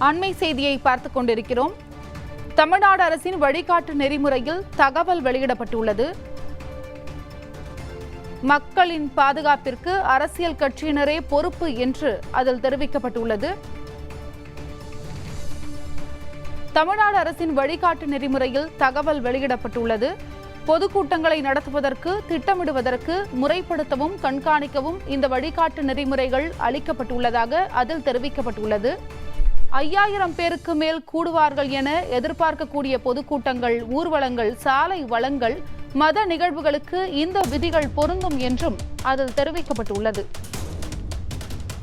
அண்மை செய்தியை பார்த்துக் கொண்டிருக்கிறோம். தமிழ்நாடு அரசின் வழிகாட்டு நெறிமுறையில் தகவல் வெளியிடப்பட்டுள்ளது. மக்களின் பாதுகாப்பிற்கு அரசியல் கட்சியினரே பொறுப்பு என்று அதில் தெரிவிக்கப்பட்டுள்ளது. தமிழ்நாடு அரசின் வழிகாட்டு நெறிமுறையில் தகவல் வெளியிடப்பட்டுள்ளது. பொதுக்கூட்டங்களை நடத்துவதற்கு திட்டமிடுவதற்கு முறைப்படுத்தவும் கண்காணிக்கவும் இந்த வழிகாட்டு நெறிமுறைகள் அளிக்கப்பட்டுள்ளதாக அதில் தெரிவிக்கப்பட்டுள்ளது. ஐயாயிரம் பேருக்கு மேல் கூடுவார்கள் என எதிர்பார்க்கக்கூடிய பொதுக்கூட்டங்கள் ஊர்வலங்கள் சாலை வளங்கள் மத நிகழ்வுகளுக்கு இந்த விதிகள் பொருந்தும் என்றும் அதில் தெரிவிக்கப்பட்டுள்ளது.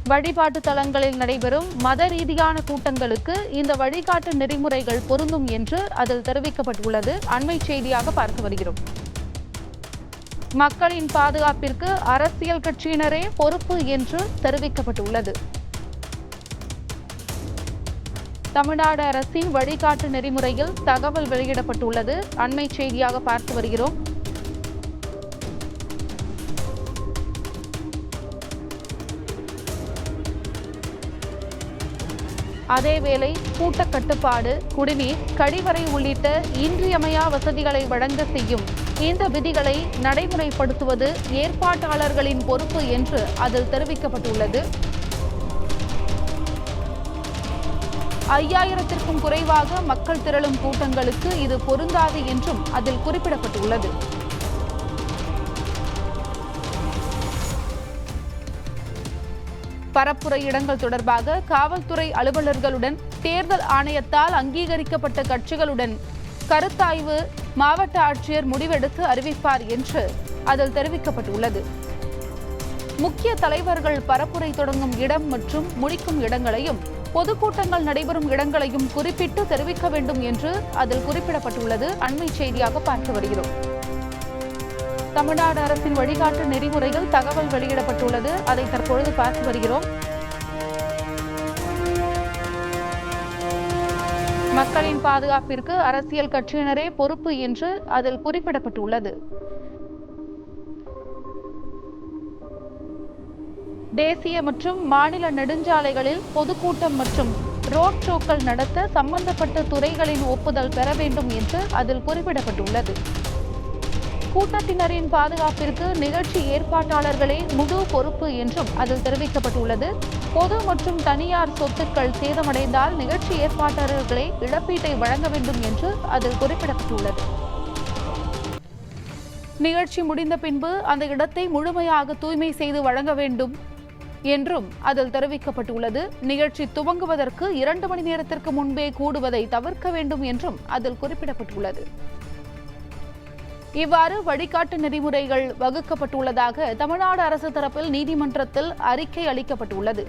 வழிபாட்டு தலங்களில் நடைபெறும் மத ரீதியான கூட்டங்களுக்கு இந்த வழிகாட்டு நெறிமுறைகள் பொருந்தும் என்று அதில் தெரிவிக்கப்பட்டுள்ளது. அண்மை செய்தியாக பார்த்து வருகிறோம். மக்களின் பாதுகாப்பிற்கு அரசியல் கட்சியினரே பொறுப்பு என்று தெரிவிக்கப்பட்டுள்ளது. தமிழ்நாடு அரசின் வழிகாட்டு நெறிமுறையில் தகவல் வெளியிடப்பட்டுள்ளது. அண்மை செய்தியாக பார்த்து வருகிறோம். அதேவேளை கூட்ட கட்டுப்பாடு குடிநீர் கழிவறை உள்ளிட்ட இன்றியமையா வசதிகளை வழங்க செய்யும் இந்த விதிகளை நடைமுறைப்படுத்துவது ஏற்பாட்டாளர்களின் பொறுப்பு என்று அதில் தெரிவிக்கப்பட்டுள்ளது. ஐயாயிரத்திற்கும் குறைவாக மக்கள் திரளும் கூட்டங்களுக்கு இது பொருந்தாது என்றும் அதில் குறிப்பிடப்பட்டுள்ளது. பரப்புரை இடங்கள் தொடர்பாக காவல்துறை அலுவலர்களுடன் தேர்தல் ஆணையத்தால் அங்கீகரிக்கப்பட்ட கட்சிகளுடன் கருத்தாய்வு மாவட்ட ஆட்சியர் முடிவெடுத்து அறிவிப்பார் என்று அதில் தெரிவிக்கப்பட்டுள்ளது. முக்கிய தலைவர்கள் பரப்புரை தொடங்கும் இடம் மற்றும் முடிக்கும் இடங்களையும் பொதுக்கூட்டங்கள் நடைபெறும் இடங்களையும் குறிப்பிட்டு தெரிவிக்க வேண்டும் என்று அதில் குறிப்பிடப்பட்டுள்ளது. அண்மை செய்தியாக பார்த்து வருகிறோம். தமிழ்நாடு அரசின் வழிகாட்டு நெறிமுறையில் தகவல் வெளியிடப்பட்டுள்ளது. அதை தற்பொழுது பார்த்து வருகிறோம். மக்களின் பாதுகாப்பிற்கு அரசியல் கட்சியினரே பொறுப்பு என்று அதில் குறிப்பிடப்பட்டுள்ளது. தேசிய மற்றும் மாநில நெடுஞ்சாலைகளில் பொதுக்கூட்டம் மற்றும் ரோட் ஷோக்கள் நடத்த சம்பந்தப்பட்ட துறைகளின் ஒப்புதல் பெற வேண்டும் என்று அதில் குறிப்பிடப்பட்டுள்ளது. கூட்டத்தினரின் பாதுகாப்பிற்கு நிகழ்ச்சி ஏற்பாட்டாளர்களே முழு பொறுப்பு என்றும் அதில் தெரிவிக்கப்பட்டுள்ளது. பொது மற்றும் தனியார் சொத்துக்கள் சேதமடைந்தால் நிகழ்ச்சி ஏற்பாட்டாளர்களே இழப்பீட்டை வழங்க வேண்டும் என்று அதில் குறிப்பிடப்பட்டுள்ளது. நிகழ்ச்சி முடிந்த பின்பு அந்த இடத்தை முழுமையாக தூய்மை செய்து வழங்க வேண்டும். என்றும் அதில் தெரிவிக்கப்பட்டுள்ளது. நிகழ்ச்சி துவங்குவதற்கு இரண்டு மணி நேரத்திற்கு முன்பே கூடுவதை தவிர்க்க வேண்டும் என்றும் அதில் குறிப்பிடப்பட்டுள்ளது. இவ்வாறு வழிகாட்டு நெறிமுறைகள் வகுக்கப்பட்டுள்ளதாக தமிழ்நாடு அரசு தரப்பில் நீதிமன்றத்தில் அறிக்கை அளிக்கப்பட்டுள்ளது.